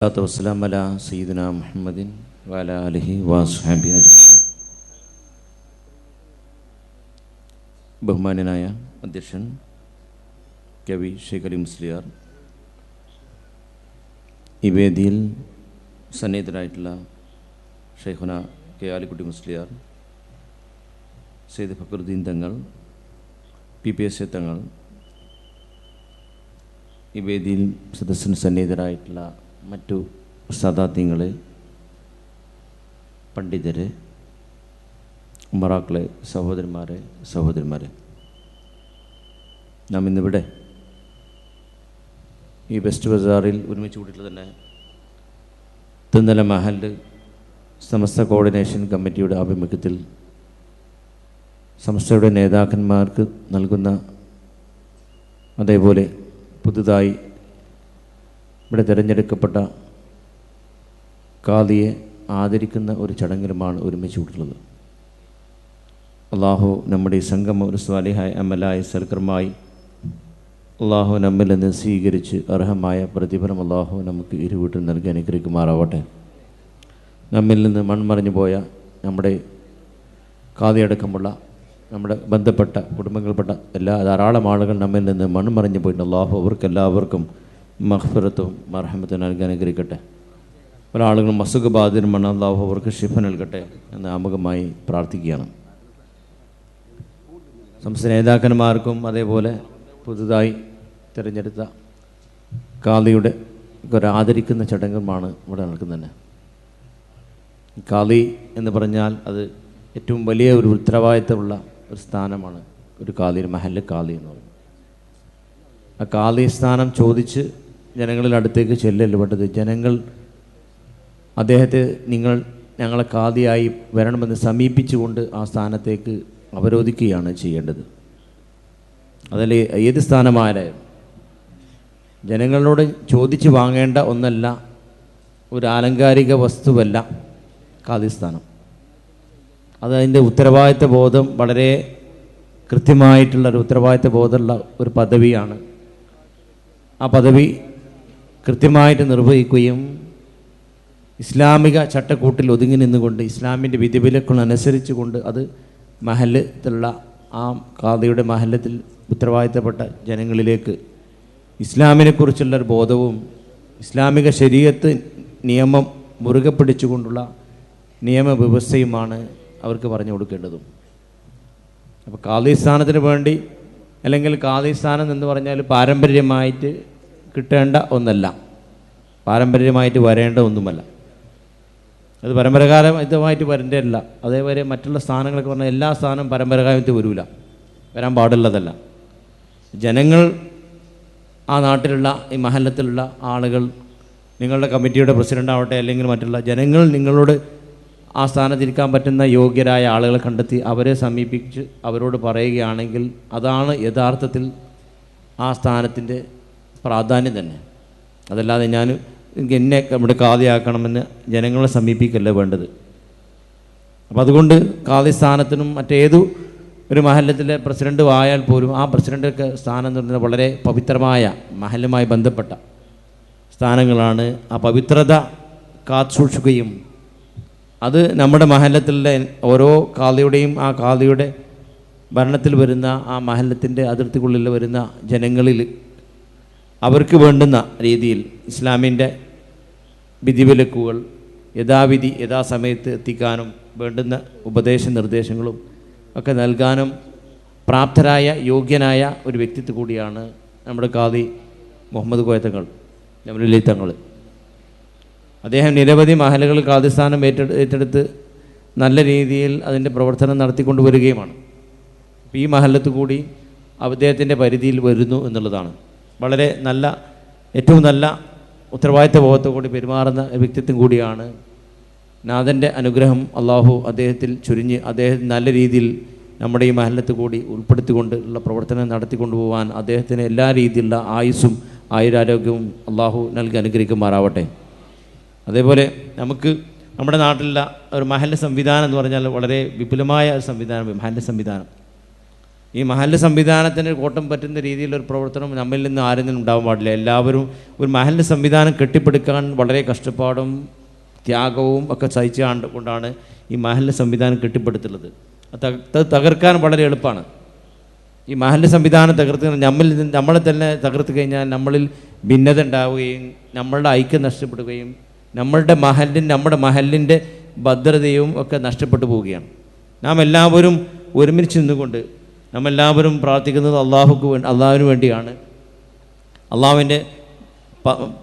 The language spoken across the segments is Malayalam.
സ്വലാത്തു വസ്സലാം അല സയ്യിദന മുഹമ്മദിൻ ബഹുമാന്യനായ അധ്യക്ഷൻ കവി ഷെയ്ഖ് മുസ്ലിയാർ ഈ വേദിയിൽ സന്നിഹിതരായിട്ടുള്ള Shaikhuna K Alikutty Musliyar Sayed Fakhruddin Thangal P P S A തങ്ങൾ ഈ വേദിയിൽ സദസ്സിന് സന്നിഹിതരായിട്ടുള്ള മറ്റു സദാത്യങ്ങളെ പണ്ഡിതരെ ഉമറാക്കളെ സഹോദരന്മാരെ സഹോദരന്മാരെ നാം ഇന്നിവിടെ ഈ വെസ്റ്റ് ബസാറിൽ ഒരുമിച്ച് കൂട്ടിയിട്ട് തന്നെ തിന്നല മഹൽ സമസ്ത കോർഡിനേഷൻ കമ്മിറ്റിയുടെ ആഭിമുഖ്യത്തിൽ സംസ്ഥയുടെ നേതാക്കന്മാർക്ക് നൽകുന്ന അതേപോലെ പുതുതായി ഇവിടെ തിരഞ്ഞെടുക്കപ്പെട്ട കാദിയെ ആദരിക്കുന്ന ഒരു ചടങ്ങിലുമാണ് ഒരുമിച്ച് കൂട്ടുള്ളത് അള്ളാഹു നമ്മുടെ ഈ സംഗമ ഒരു സ്വാലിഹായ അമലായി സൽക്കർമായി അള്ളാഹു നമ്മിൽ നിന്ന് സ്വീകരിച്ച് അർഹമായ പ്രതിഫലം അള്ളാഹു നമുക്ക് ഇരുവീട്ടിൽ നൽകി അനുഗ്രഹിക്കുമാറാവട്ടെ. നമ്മിൽ നിന്ന് മൺമറിഞ്ഞു പോയ നമ്മുടെ കാതിയടക്കമുള്ള നമ്മുടെ ബന്ധപ്പെട്ട കുടുംബങ്ങളിൽപ്പെട്ട എല്ലാ ധാരാളം ആളുകൾ നമ്മിൽ നിന്ന് മൺമറിഞ്ഞു പോയിട്ട് അള്ളാഹു അവർക്ക് എല്ലാവർക്കും മഹ്ഫിറത്തും മർഹമത്തും നൽകി അനുഗ്രഹിക്കട്ടെ. പല ആളുകളും അസുഖബാധിതരുമാണ് അള്ളാഹു അവർക്ക് ഷിഫ നൽകട്ടെ എന്ന് ആമുഖമായി പ്രാർത്ഥിക്കുകയാണ്. സംസ്ഥാന നേതാക്കന്മാർക്കും അതേപോലെ പുതുതായി തിരഞ്ഞെടുത്ത കാളിയുടെ ഒരു ആദരിക്കുന്ന ചടങ്ങുമാണ് ഇവിടെ നടക്കുന്നത്. കാളി എന്ന് പറഞ്ഞാൽ അത് ഏറ്റവും വലിയ ഒരു ഉത്തരവാദിത്തമുള്ള ഒരു സ്ഥാനമാണ്. ഒരു കാളി മഹൽ കാളി എന്ന് പറയുന്നത്. ആ കാളി സ്ഥാനം ചോദിച്ച് ജനങ്ങളിൽ അടുത്തേക്ക് ചെല്ലല്ലോ പെട്ടത്? ജനങ്ങൾ അദ്ദേഹത്തെ നിങ്ങൾ ഞങ്ങളെ കാതിയായി വരണമെന്ന് സമീപിച്ചുകൊണ്ട് ആ സ്ഥാനത്തേക്ക് അവരോധിക്കുകയാണ് ചെയ്യേണ്ടത്. അതിൽ ഏത് സ്ഥാനമായാലും ജനങ്ങളോട് ചോദിച്ച് വാങ്ങേണ്ട ഒന്നല്ല ഒരു ആലങ്കാരിക വസ്തുവല്ല കാതിസ്ഥാനം അത് അതിന്റെ ഉത്തരവാദിത്ത ബോധം വളരെ കൃത്യമായിട്ടുള്ള ഒരു ഉത്തരവാദിത്ത ബോധമുള്ള ഒരു പദവിയാണ്. ആ പദവി കൃത്യമായിട്ട് നിർവഹിക്കുകയും ഇസ്ലാമിക ചട്ടക്കൂട്ടിൽ ഒതുങ്ങി നിന്നുകൊണ്ട് ഇസ്ലാമിന്റെ വിധിവിലക്കുകളനുസരിച്ച് കൊണ്ട് അത് മഹല്ലത്തിലുള്ള ആ കാതയുടെ മഹല്ലത്തിൽ ഉത്തരവാദിത്തപ്പെട്ട ജനങ്ങളിലേക്ക് ഇസ്ലാമിനെക്കുറിച്ചുള്ള ഒരു ബോധവും ഇസ്ലാമിക ശരീരത്ത് നിയമം മുറുകെ പിടിച്ചുകൊണ്ടുള്ള നിയമവ്യവസ്ഥയുമാണ് അവർക്ക് പറഞ്ഞു കൊടുക്കേണ്ടതും. അപ്പോൾ കാതീസ്ഥാനത്തിന് വേണ്ടി അല്ലെങ്കിൽ കാതീസ്ഥാനം എന്ന് പറഞ്ഞാൽ പാരമ്പര്യമായിട്ട് കിട്ടേണ്ട ഒന്നല്ല. പാരമ്പര്യമായിട്ട് വരേണ്ട ഒന്നുമല്ല. അത് പരമ്പരാഗതമായിട്ട് വരേണ്ടതല്ല. അതേപോലെ മറ്റുള്ള സ്ഥാനങ്ങളൊക്കെ പറഞ്ഞാൽ എല്ലാ സ്ഥാനവും പരമ്പരാഗതമായിട്ട് വരില്ല വരാൻ പാടുള്ളതല്ല. ജനങ്ങൾ ആ നാട്ടിലുള്ള ഈ മഹല്ലത്തിലുള്ള ആളുകൾ നിങ്ങളുടെ കമ്മിറ്റിയുടെ പ്രസിഡന്റ് ആവട്ടെ അല്ലെങ്കിൽ മറ്റുള്ള ജനങ്ങൾ നിങ്ങളോട് ആ സ്ഥാനത്തിരിക്കാൻ പറ്റുന്ന യോഗ്യരായ ആളുകളെ കണ്ടെത്തി അവരെ സമീപിച്ച് അവരോട് പറയുകയാണെങ്കിൽ അതാണ് യഥാർത്ഥത്തിൽ ആ സ്ഥാനത്തിന്റെ പ്രാധാന്യം തന്നെ. അതല്ലാതെ ഞാൻ എന്നെ നമ്മുടെ കാതിയാക്കണമെന്ന് ജനങ്ങളെ സമീപിക്കല്ല വേണ്ടത്? അപ്പോൾ അതുകൊണ്ട് കാതി സ്ഥാനത്തിനും മറ്റേതു ഒരു മഹല്ലത്തിലെ പ്രസിഡന്റ് ആയാൽ പോലും ആ പ്രസിഡന്റൊക്കെ സ്ഥാനം എന്ന് പറയുന്നത് വളരെ പവിത്രമായ മഹലുമായി ബന്ധപ്പെട്ട സ്ഥാനങ്ങളാണ്. ആ പവിത്രത കാത്തുസൂക്ഷിക്കുകയും അത് നമ്മുടെ മഹല്ലത്തിലെ ഓരോ കാളിയുടെയും ആ കാളിയുടെ ഭരണത്തിൽ വരുന്ന ആ മഹല്ലത്തിന്റെ അതിർത്തിക്കുള്ളിൽ വരുന്ന ജനങ്ങളിൽ അവർക്ക് വേണ്ടുന്ന രീതിയിൽ ഇസ്ലാമിന്റെ വിധിവിലക്കുകൾ യഥാവിധി യഥാസമയത്ത് എത്തിക്കാനും വേണ്ടുന്ന ഉപദേശ നിർദ്ദേശങ്ങളും ഒക്കെ നൽകാനും പ്രാപ്തരായ യോഗ്യനായ ഒരു വ്യക്തിത്വം കൂടിയാണ് നമ്മുടെ കാതി മുഹമ്മദ് കോയത്തങ്ങൾ നമ്മളിലിത്തങ്ങൾ തങ്ങൾ. അദ്ദേഹം നിരവധി മഹലുകൾ കാതിസ്ഥാനം ഏറ്റെ ഏറ്റെടുത്ത് നല്ല രീതിയിൽ അതിന്റെ പ്രവർത്തനം നടത്തിക്കൊണ്ടുവരികയുമാണ്. വരികയുമാണ് ഈ മഹലത്ത് കൂടി അദ്ദേഹത്തിന്റെ പരിധിയിൽ വരുന്നു എന്നുള്ളതാണ്. വളരെ നല്ല ഏറ്റവും നല്ല ഉത്തരവാദിത്ത ബോധത്തോടുകൂടി പെരുമാറുന്ന വ്യക്തിത്വം കൂടിയാണ് നാഥന്റെ അനുഗ്രഹം അള്ളാഹു അദ്ദേഹത്തിൽ ചുരിഞ്ഞ് അദ്ദേഹം നല്ല രീതിയിൽ നമ്മുടെ ഈ മഹലത്ത് കൂടി ഉൾപ്പെടുത്തിക്കൊണ്ട് ഉള്ള പ്രവർത്തനം നടത്തിക്കൊണ്ടുപോകാൻ അദ്ദേഹത്തിന് എല്ലാ രീതിയിലുള്ള ആയുസ്സും ആയുരാരോഗ്യവും അള്ളാഹു നൽകി അനുഗ്രഹിക്കുമാറാവട്ടെ. അതേപോലെ നമുക്ക് നമ്മുടെ നാട്ടിലുള്ള ഒരു മഹല്ല സംവിധാനം എന്ന് പറഞ്ഞാൽ വളരെ വിപുലമായ ഒരു സംവിധാനം മഹല്ല സംവിധാനം. ഈ മഹല്ല് സംവിധാനത്തിന് കോട്ടം പറ്റുന്ന രീതിയിലൊരു പ്രവർത്തനം നമ്മിൽ നിന്ന് ആരിൽ നിന്നും ഉണ്ടാവാൻ പാടില്ല. എല്ലാവരും ഒരു മഹല്ല് സംവിധാനം കെട്ടിപ്പടുക്കാൻ വളരെ കഷ്ടപ്പാടും ത്യാഗവും ഒക്കെ സഹിച്ച കൊണ്ടാണ് ഈ മഹല്ല് സംവിധാനം കെട്ടിപ്പടുത്തുള്ളത് അത് തകർക്കാൻ വളരെ എളുപ്പമാണ്. ഈ മഹല്ല് സംവിധാനം തകർത്ത് നമ്മിൽ നമ്മളെ തന്നെ തകർത്ത് കഴിഞ്ഞാൽ നമ്മളിൽ ഭിന്നത ഉണ്ടാവുകയും നമ്മളുടെ ഐക്യം നഷ്ടപ്പെടുകയും നമ്മളുടെ മഹലിൻ നമ്മുടെ മഹലിന്റെ ഭദ്രതയും ഒക്കെ നഷ്ടപ്പെട്ടു പോവുകയാണ്. നാം എല്ലാവരും ഒരുമിച്ച് നിന്നുകൊണ്ട് നാം എല്ലാവരും പ്രാർത്ഥിക്കുന്നത് അള്ളാഹുക്ക് വേണ്ടി അള്ളാഹുവിന് വേണ്ടിയാണ്. അള്ളാഹുവിന്റെ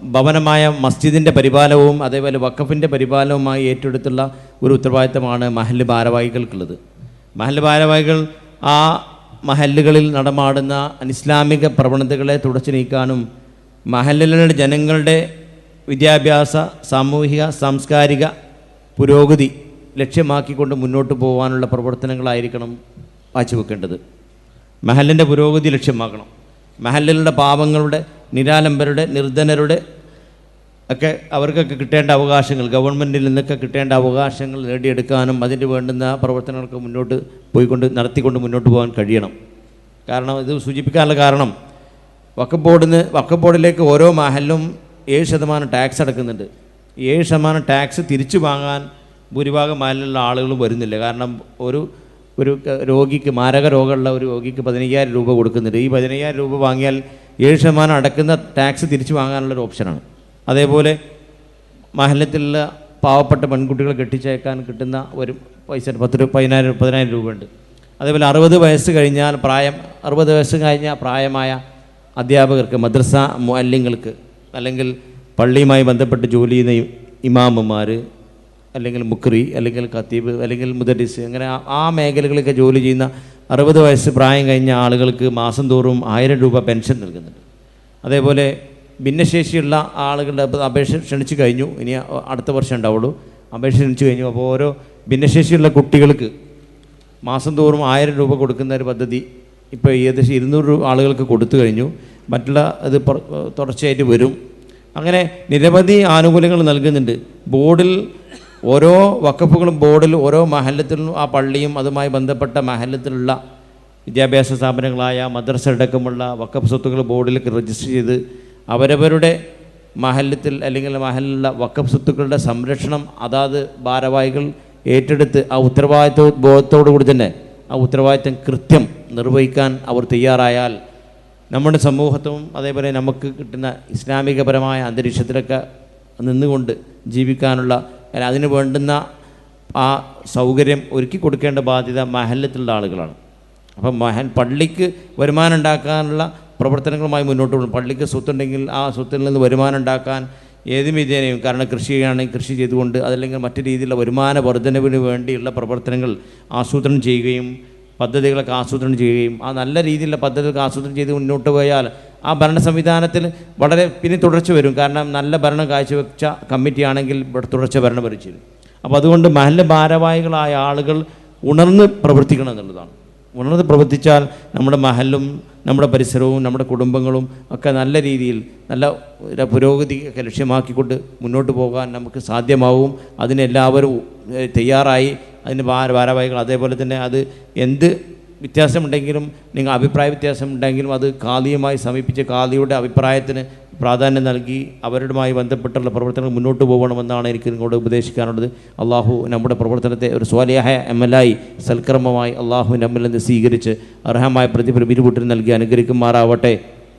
ഭവനമായ മസ്ജിദിന്റെ പരിപാലനവും അതേപോലെ വക്കഫിന്റെ പരിപാലനവുമായി ഏറ്റെടുത്തുള്ള ഒരു ഉത്തരവാദിത്തമാണ് മഹല്ല് ഭാരവാഹികൾക്കുള്ളത്. മഹല്ല് ഭാരവാഹികൾ ആ മഹല്ലുകളിൽ നടമാടുന്ന അനിസ്ലാമിക പ്രവണതകളെ തുടച്ചു നീക്കാനും മഹല്ലുകളുടെ ജനങ്ങളുടെ വിദ്യാഭ്യാസ സാമൂഹിക സാംസ്കാരിക പുരോഗതി ലക്ഷ്യമാക്കിക്കൊണ്ട് മുന്നോട്ട് പോകാനുള്ള പ്രവർത്തനങ്ങളായിരിക്കണം കാഴ്ചവെക്കേണ്ടത് മഹലിന്റെ പുരോഗതി ലക്ഷ്യമാക്കണം. മഹലിലുള്ള പാവങ്ങളുടെ നിരാലംബരുടെ നിർധനരുടെ ഒക്കെ അവർക്കൊക്കെ കിട്ടേണ്ട അവകാശങ്ങൾ ഗവൺമെന്റിൽ നിന്നൊക്കെ കിട്ടേണ്ട അവകാശങ്ങൾ നേടിയെടുക്കാനും അതിന് വേണ്ടുന്ന പ്രവർത്തനങ്ങൾക്ക് മുന്നോട്ട് പോയിക്കൊണ്ട് നടത്തിക്കൊണ്ട് മുന്നോട്ട് പോകാൻ കഴിയണം. കാരണം ഇത് സൂചിപ്പിക്കാനുള്ള കാരണം വക്കഫ് ബോർഡിന് വക്കഫ് ബോർഡിലേക്ക് ഓരോ മഹലിലും ഏഴ് ശതമാനം ടാക്സ് അടക്കുന്നുണ്ട്. ഏഴ് ശതമാനം ടാക്സ് തിരിച്ചു വാങ്ങാൻ ഭൂരിഭാഗം മഹലിലുള്ള ആളുകളും വരുന്നില്ല. കാരണം ഒരു ഒരു രോഗിക്ക് മാരക രോഗമുള്ള ഒരു രോഗിക്ക് പതിനയ്യായിരം രൂപ കൊടുക്കുന്നുണ്ട്. ഈ പതിനയ്യായിരം രൂപ വാങ്ങിയാൽ ഏഴ് ശതമാനം അടക്കുന്ന ടാക്സ് തിരിച്ചു വാങ്ങാനുള്ളൊരു ഓപ്ഷനാണ്. അതേപോലെ മഹലത്തിലുള്ള പാവപ്പെട്ട പെൺകുട്ടികളെ കെട്ടിച്ചേക്കാൻ കിട്ടുന്ന ഒരു പൈസ പത്ത് രൂപ പതിനായിരം പതിനായിരം രൂപയുണ്ട്. അതേപോലെ അറുപത് വയസ്സ് കഴിഞ്ഞാൽ പ്രായം അറുപത് വയസ്സ് കഴിഞ്ഞ പ്രായമായ അധ്യാപകർക്ക് മദ്രസ മല്യങ്ങൾക്ക് അല്ലെങ്കിൽ പള്ളിയുമായി ബന്ധപ്പെട്ട് ജോലി ചെയ്യുന്ന ഇമാമന്മാർ അല്ലെങ്കിൽ മുക്രി അല്ലെങ്കിൽ ഖത്തീബ് അല്ലെങ്കിൽ മുദരിസ് അങ്ങനെ ആ- ആ മേഖലകളിലൊക്കെ ജോലി ചെയ്യുന്ന അറുപത് വയസ്സ് പ്രായം കഴിഞ്ഞ ആളുകൾക്ക് മാസം തോറും ആയിരം രൂപ പെൻഷൻ നൽകുന്നുണ്ട്. അതേപോലെ ഭിന്നശേഷിയുള്ള ആളുകളുടെ അപേക്ഷ ക്ഷണിച്ചു കഴിഞ്ഞു. ഇനി അടുത്ത വർഷം ഉണ്ടാവുള്ളൂ. അപേക്ഷ ക്ഷണിച്ചു കഴിഞ്ഞു. അപ്പോൾ ഓരോ ഭിന്നശേഷിയുള്ള കുട്ടികൾക്ക് മാസം തോറും ആയിരം രൂപ കൊടുക്കുന്ന ഒരു പദ്ധതി ഇപ്പോൾ ഏകദേശം ഇരുന്നൂറ് രൂപ ആളുകൾക്ക് കൊടുത്തു കഴിഞ്ഞു. മറ്റുള്ള ഇത് തുടർച്ചയായിട്ട് വരും. അങ്ങനെ നിരവധി ആനുകൂല്യങ്ങൾ നൽകുന്നുണ്ട്. ബോർഡിൽ ഓരോ വക്കഫുകളും ബോർഡിൽ ഓരോ മഹല്ലത്തിലും ആ പള്ളിയും അതുമായി ബന്ധപ്പെട്ട മഹല്ലത്തിലുള്ള വിദ്യാഭ്യാസ സ്ഥാപനങ്ങളായ മദ്രസ അടക്കമുള്ള വക്കഫ് സ്വത്തുക്കൾ ബോർഡിലേക്ക് രജിസ്റ്റർ ചെയ്ത് അവരവരുടെ മഹല്ലത്തിൽ അല്ലെങ്കിൽ മഹലിലുള്ള വക്കഫ് സ്വത്തുക്കളുടെ സംരക്ഷണം അതാത് ഭാരവാഹികൾ ഏറ്റെടുത്ത് ആ ഉത്തരവാദിത്വ ബോധത്തോടു കൂടി തന്നെ ആ ഉത്തരവാദിത്വം കൃത്യം നിർവഹിക്കാൻ അവർ തയ്യാറായാൽ നമ്മുടെ സമൂഹത്തും അതേപോലെ നമുക്ക് കിട്ടുന്ന ഇസ്ലാമികപരമായ അന്തരീക്ഷത്തിലൊക്കെ നിന്നുകൊണ്ട് ജീവിക്കാനുള്ള അല്ല, അതിന് വേണ്ടുന്ന ആ സൗകര്യം ഒരുക്കി കൊടുക്കേണ്ട ബാധ്യത മഹല്ലത്തിലുള്ള ആളുകളാണ്. അപ്പം മഹൽ പള്ളിക്ക് വരുമാനം ഉണ്ടാക്കാനുള്ള പ്രവർത്തനങ്ങളുമായി മുന്നോട്ട് പോകും പള്ളിക്ക് സ്വത്തുണ്ടെങ്കിൽ ആ സ്വത്തിൽ നിന്ന് വരുമാനം ഉണ്ടാക്കാൻ ഏത് വിധേനയും കാരണം കൃഷിയാണെങ്കിൽ കൃഷി ചെയ്തുകൊണ്ട് അതല്ലെങ്കിൽ മറ്റു രീതിയിലുള്ള വരുമാന വർധനവിന് വേണ്ടിയുള്ള പ്രവർത്തനങ്ങൾ ആസൂത്രണം ചെയ്യുകയും പദ്ധതികളൊക്കെ ആസൂത്രണം ചെയ്യുകയും ആ നല്ല രീതിയിലുള്ള പദ്ധതികളൊക്കെ ആസൂത്രണം ചെയ്ത് മുന്നോട്ട് പോയാൽ ആ ഭരണ സംവിധാനത്തിൽ വളരെ പിന്നെ തുടർച്ച വരും. കാരണം നല്ല ഭരണം കാഴ്ചവെച്ച കമ്മിറ്റി ആണെങ്കിൽ ഇവിടെ തുടർച്ച ഭരണം ഭരിച്ചിരുന്നു അപ്പോൾ അതുകൊണ്ട് മഹല്ല ഭാരവാഹികളായ ആളുകൾ ഉണർന്ന് പ്രവർത്തിക്കണം എന്നുള്ളതാണ്. ഉണർന്ന് പ്രവർത്തിച്ചാൽ നമ്മുടെ മഹലും നമ്മുടെ പരിസരവും നമ്മുടെ കുടുംബങ്ങളും ഒക്കെ നല്ല രീതിയിൽ നല്ല പുരോഗതിയൊക്കെ ലക്ഷ്യമാക്കിക്കൊണ്ട് മുന്നോട്ട് പോകാൻ നമുക്ക് സാധ്യമാവും. അതിനെല്ലാവരും തയ്യാറായി. അതിന് ഭാര ഭാരവാഹികൾ അതേപോലെ തന്നെ അത് എന്ത് വ്യത്യാസമുണ്ടെങ്കിലും നിങ്ങൾ അഭിപ്രായ വ്യത്യാസമുണ്ടെങ്കിലും അത് കാലിയുമായി സമീപിച്ച് കാലിയുടെ അഭിപ്രായത്തിന് പ്രാധാന്യം നൽകി അവരുമായി ബന്ധപ്പെട്ടുള്ള പ്രവർത്തനങ്ങൾ മുന്നോട്ട് പോകണമെന്നാണ് എനിക്ക് നിങ്ങളോട് ഉപദേശിക്കാനുള്ളത്. അള്ളാഹു നമ്മുടെ പ്രവർത്തനത്തെ ഒരു സ്വാലിയായ എം എൽ ആയി സൽക്രമമായി അള്ളാഹു നമ്മിൽ നിന്ന് സ്വീകരിച്ച് അർഹമായ പ്രതിഫലം ഇരുപൂട്ടിന് നൽകി അനുഗ്രഹിക്കുമാറാവട്ടെ.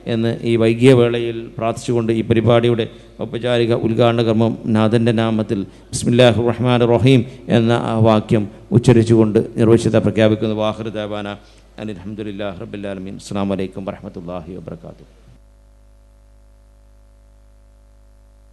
എന്ന് ഈ വൈകിയ വേളയിൽ പ്രാർത്ഥിച്ചുകൊണ്ട് ഈ പരിപാടിയുടെ ഔപചാരിക ഉദ്ഘാടന കർമ്മം നാഥന്റെ നാമത്തിൽ ബിസ്മില്ലാഹ് റഹ്മാൻ റഹീം എന്ന ആ വാക്യം ഉച്ചരിച്ചുകൊണ്ട് നിർവഹിച്ചത പ്രഖ്യാപിക്കുന്ന വാഹൃദാബാന അനിൽ അഹമ്മദില്ലാ റബ്ബുലാലമീൻ അസ്സാം വലൈക്കും വരഹമുല്ലാഹി വാബർക്കാത്തു